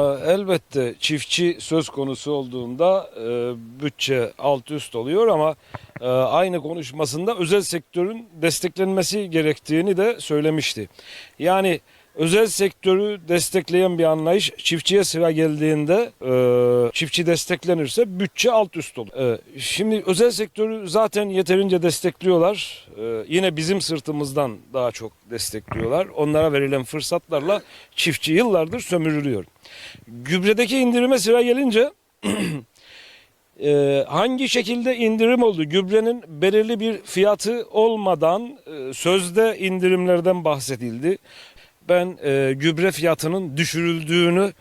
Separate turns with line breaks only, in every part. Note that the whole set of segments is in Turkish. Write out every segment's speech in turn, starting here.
Elbette çiftçi söz konusu olduğunda e, bütçe alt üst oluyor ama e, aynı konuşmasında özel sektörün desteklenmesi gerektiğini de söylemişti. Yani özel sektörü destekleyen bir anlayış çiftçiye sıra geldiğinde e, çiftçi desteklenirse bütçe alt üst olur. E, şimdi özel sektörü zaten yeterince destekliyorlar. E, yine bizim sırtımızdan daha çok destekliyorlar. Onlara verilen fırsatlarla çiftçi yıllardır sömürülüyor. Gübredeki indirime sıra gelince e, hangi şekilde indirim oldu? Gübrenin belirli bir fiyatı olmadan e, sözde indirimlerden bahsedildi. Ben e, gübre fiyatının düşürüldüğünü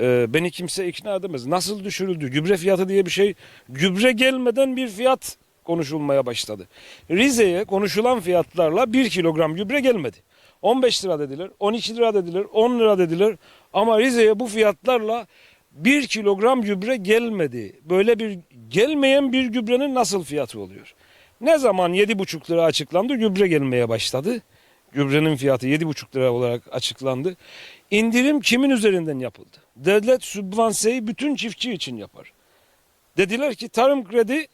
e, beni kimse ikna edemez. Nasıl düşürüldü? Gübre fiyatı diye bir şey gübre gelmeden bir fiyat konuşulmaya başladı. Rize'ye konuşulan fiyatlarla 1 kilogram gübre gelmedi. 15 lira dediler, 12 lira dediler, 10 lira dediler. Ama Rize'ye bu fiyatlarla 1 kilogram gübre gelmedi. Böyle bir gelmeyen bir gübrenin nasıl fiyatı oluyor? Ne zaman 7,5 lira açıklandı gübre gelmeye başladı. Gübrenin fiyatı 7,5 lira olarak açıklandı. İndirim kimin üzerinden yapıldı? Devlet sübvanseyi bütün çiftçi için yapar. Dediler ki tarım kredi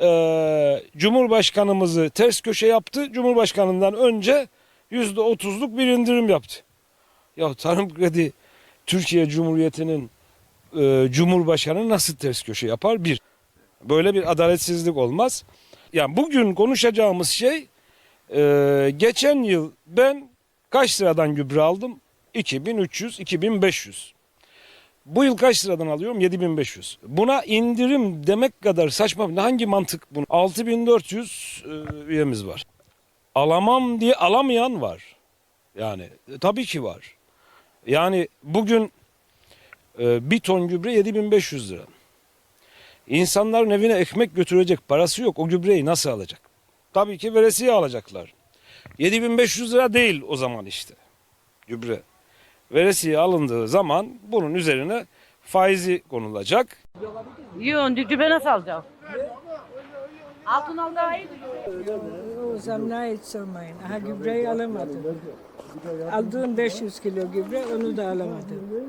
eee, Cumhurbaşkanımızı ters köşe yaptı. Cumhurbaşkanından önce yüzde otuzluk bir indirim yaptı. Ya tarım kredi Türkiye Cumhuriyeti'nin eee Cumhurbaşkanı nasıl ters köşe yapar? Bir. Böyle bir adaletsizlik olmaz. Yani bugün konuşacağımız şey eee, geçen yıl ben kaç liradan gübre aldım? 2300, 2500. Bu yıl kaç liradan alıyorum? 7500. Buna indirim demek kadar saçma. Hangi mantık bunu? 6400 e, üyemiz var. Alamam diye alamayan var. Yani e, tabii ki var. Yani bugün e, bir ton gübre 7500 lira. İnsanların evine ekmek götürecek parası yok. O gübreyi nasıl alacak? Tabii ki veresiye alacaklar. 7500 lira değil o zaman işte gübre. Veresiye alındığı zaman bunun üzerine faizi konulacak.
Yoğun gübre nasıl alacağım? Altın al daha iyi.
O zamına hiç sormayın. Aha gübreyi alamadım. Aldığım 500 kilo gübre onu da alamadım.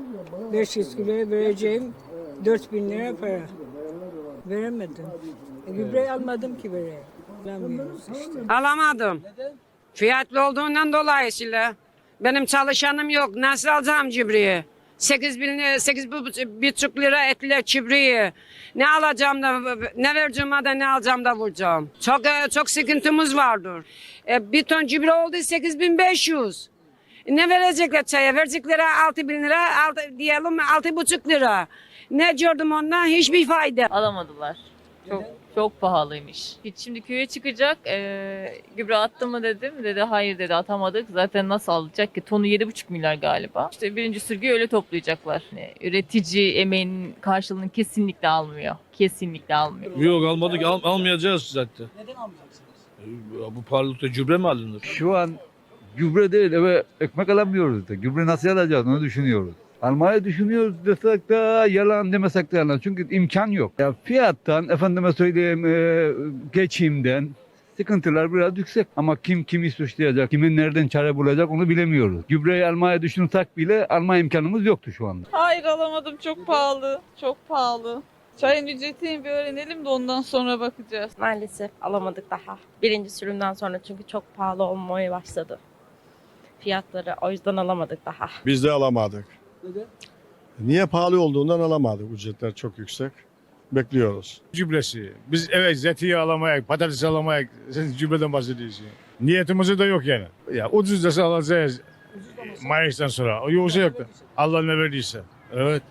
500 kiloya vereceğim 4000 lira para. Veremedim. E, gübreyi almadım ki vereyim. Alamıyoruz işte.
Alamadım. Fiyatlı olduğundan dolayısıyla benim çalışanım yok. Nasıl alacağım cibriyi? 8 bin, 8 buçuk lira etli cibriyi. Ne alacağım da, ne vereceğim da ne alacağım da vuracağım. Çok e, çok sıkıntımız vardır. E, bir ton cibri oldu 8500. Ne verecekler çaya? Verecekleri 6 bin lira, altı, diyelim altı buçuk lira. Ne gördüm ondan? Hiçbir fayda.
alamadılar. Çok çok pahalıymış. Hiç şimdi köye çıkacak. eee gübre attı mı dedim. Dedi hayır dedi atamadık. Zaten nasıl alacak ki? Tonu 7,5 milyar galiba. İşte birinci sürgüyü öyle toplayacaklar. Yani üretici emeğinin karşılığını kesinlikle almıyor. Kesinlikle almıyor.
Yok almadık al, almayacağız zaten. Neden almayacaksınız? Bu pahalılıkta gübre mi alınır?
Şu an gübre değil eve ekmek alamıyoruz da. Gübre nasıl alacağız onu düşünüyoruz. Almayı düşünüyoruz desek de yalan demesek de yalan. Çünkü imkan yok. Ya fiyattan efendime söyleyeyim e, geçimden sıkıntılar biraz yüksek. Ama kim kimi suçlayacak, kimin nereden çare bulacak onu bilemiyoruz. Gübreyi almaya düşünsek bile alma imkanımız yoktu şu anda.
Hayır alamadım çok pahalı. Çok pahalı. Çayın ücretini bir öğrenelim de ondan sonra bakacağız.
Maalesef alamadık daha. Birinci sürümden sonra çünkü çok pahalı olmaya başladı. Fiyatları o yüzden alamadık daha.
Biz de alamadık. Niye pahalı olduğundan alamadık. Ücretler çok yüksek. Bekliyoruz.
gübresi. Biz evet zeytinyağı alamayız, patates alamayız. Sen gübreden bahsediyorsun. Niyetimiz de yok yani. Ya ucuz dese alacağız. Mayıs'tan sonra. O yoksa yok da. Allah ne verdiyse. Evet.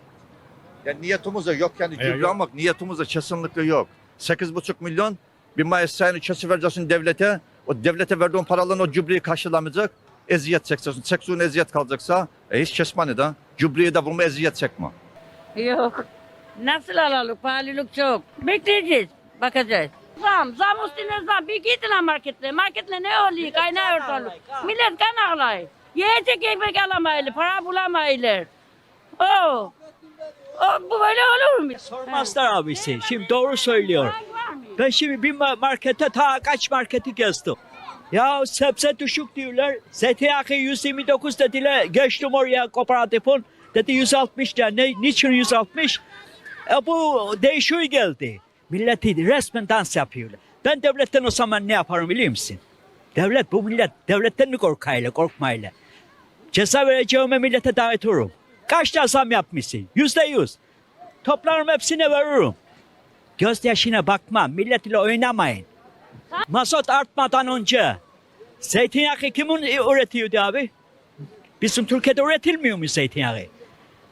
Yani niyetimiz de yok yani
E,
gübre
yok.
almak niyetimiz de kesinlikle yok. 8,5 milyon bir Mayıs sayını kesi vereceksin devlete. O devlete verdiğin paraların o gübreyi karşılamayacak. Eziyet çekeceksin. Çeksuğun eziyet kalacaksa e hiç kesmeni de. Gübreyi de bulma eziyet çekme.
Yok. Nasıl alalım? Pahalılık çok. Bekleyeceğiz. Bakacağız. Zam, zam üstüne zam. Bir gidin marketle. Marketle ne oluyor? Kaynağı ortalık. Millet kan ağlay. Yiyecek ekmek alamaylı, para bulamaylı. Oo. O, bu böyle olur mu?
Sormazlar abisi. Şimdi doğru söylüyor. Ben şimdi bir ma- markete ta kaç marketi gezdim. Ya sebze düşük diyorlar. Zeytinyağı 129 dediler. Geçtim oraya kooperatifin. Dedi 160 lira. Ne, niçin 160? E bu değişiyor geldi. Milleti resmen dans yapıyorlar. Ben devletten o zaman ne yaparım biliyor musun? Devlet bu millet devletten mi korkayla korkmayla? Ceza vereceğime millete olurum. Kaç tane zam yapmışsın? Yüzde yüz. Toplarım hepsine veririm. Gözyaşına bakma. Millet ile oynamayın. Mazot artmadan önce zeytinyağı kimin üretiyordu abi? Bizim Türkiye'de üretilmiyor mu zeytinyağı?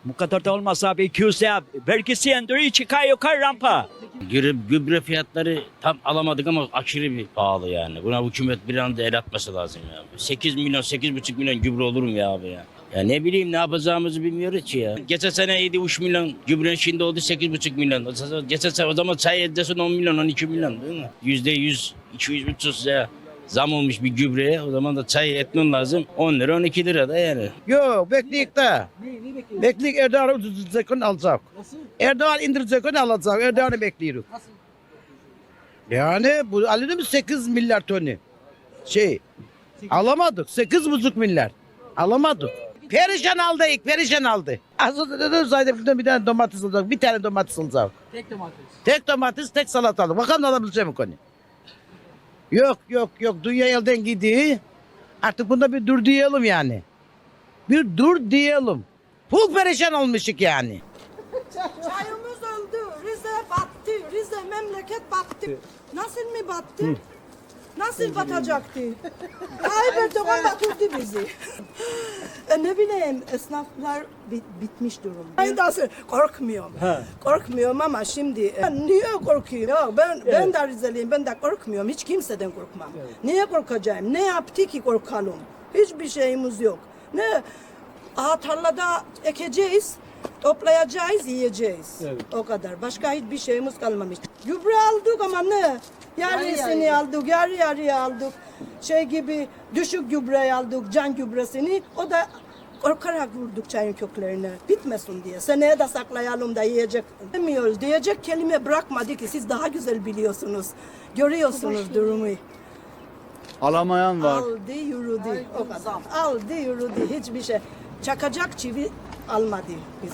Bu kadar da olmaz abi. 200 lira vergisi indiriyor çıkar yukarı rampa.
Gübre, fiyatları tam alamadık ama aşırı bir pahalı yani. Buna hükümet bir anda el atması lazım ya. 8 milyon, 8,5 milyon gübre olur mu ya abi ya? Ya ne bileyim ne yapacağımızı bilmiyoruz ki ya. Geçen sene 7,5 milyon gübre şimdi oldu 8,5 milyon. Geçen sene o zaman çay edesin 10 milyon, 12 milyon değil mi? Yüzde 100, 200, 300 lira zam olmuş bir gübreye. O zaman da çay etmen lazım 10 lira, 12 lira da yani.
Yok bekleyik de. Bekleyik Erdoğan indirecek alacak. Erdoğan indirecek alacak. Erdoğan'ı bekliyoruz. Yani bu alınır mı 8 milyar tonu? Şey alamadık 8,5 milyar. Alamadık. Perişan aldı ilk perişan aldı. Aslında zaten bir tane domates alacak. Bir tane domates alacak.
Tek domates.
Tek domates tek salatalık. Bakalım alabilecek mi konu? Yok yok yok. Dünya elden gidiyor. Artık bunda bir dur diyelim yani. Bir dur diyelim. Pul perişan olmuşuk yani.
Çayımız öldü. Rize battı. Rize memleket battı. Nasıl mı battı? Nasıl batacaktı? Erdoğan batırdı bizi. e ne bileyim esnaflar bit- bitmiş durumda. Ben de korkmuyorum. Korkmuyorum ama şimdi e, niye korkuyorum? Yok, ben ben de Rizeliyim. Ben de korkmuyorum. Hiç kimseden korkmam. Niye korkacağım? Ne yaptı ki korkalım? Hiçbir şeyimiz yok. Ne? Aha tarlada ekeceğiz. Toplayacağız, yiyeceğiz. O kadar. Başka hiçbir şeyimiz kalmamış. Gübre aldık ama ne? Yarısını aldık, yarı yarıya aldık. Şey gibi düşük gübreyi aldık, can gübresini. O da korkarak vurduk çayın köklerine. Bitmesin diye. Seneye de saklayalım da yiyecek. Demiyoruz. Diyecek kelime bırakmadı ki siz daha güzel biliyorsunuz. Görüyorsunuz durumu.
Alamayan
Aldı yürüdü. O kadar. Aldı yürüdü. Hiçbir şey. Çakacak çivi almadı bize.